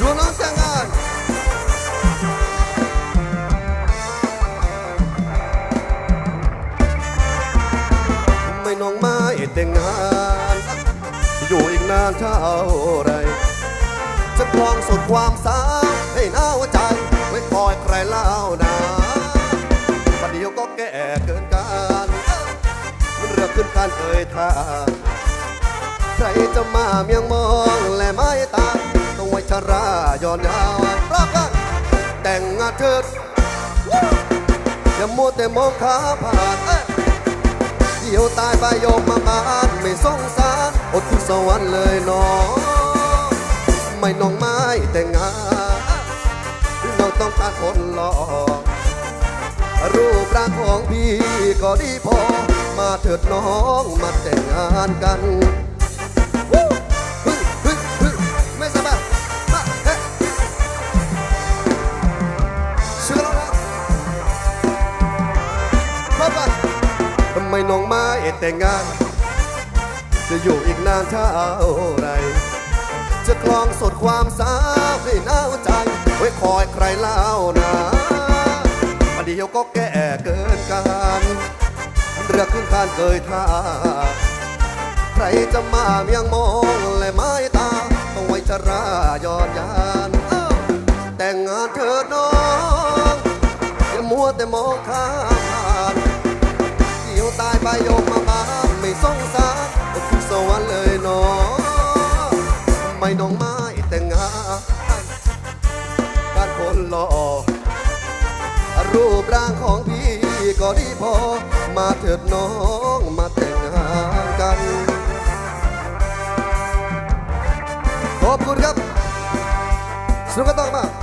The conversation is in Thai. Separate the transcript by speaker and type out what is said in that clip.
Speaker 1: ดวงน้องแต่งานไม่น้องไม้แต่งงาน อยู่อีกนานเท่าไรจะคลองสดความสาวให้น้าใจ ไม่คอยใครเล่านาประเาก็แก่เกินการมันเรือขึ้นการเอ่ยทาง ใครจะมาเมียงมองและไม้ตาต้องไว้ชราย้อนยาวรอบกันแต่งงานเถิดอย่ามัวแต่มองขาผ่านเดี๋ยวตายไปโยมมาบ้านไม่สงสารอดที่สวรรค์เลยน้องไม่น้องไม้แต่งงานน้องต้องการคนหล่อรูปร่างของพี่ก็ดีพอ มาเถิดน้องมาแต่งงานกัน ทำไมน้องไม้แต่งงาน จะอยู่อีกนานเท่าไร จะคลองสดความสาวให้หนาวใจ ไว้คอยใครเล่านะประเดี๋ยวก็แก่เกินการเรือขึ้นคานเกยท่า ใครจะมาเมียงมองและไม้ตา ต้องไว้ชรายอดยาน แต่งงานเถิดน้องอย่ามัวแต่มองข้ามผ่าน เดี๋ยวตายไปโยมมาบ้านไม่สงสารก็คือสวรรค์เลยน้องไม่น้องไม้แต่งงานการคนหล่อรูปร่างของพี่ก็ดีพอ มาเถิดน้องมาแต่งงานกันขอบคุณครับสนุกกันต่อมา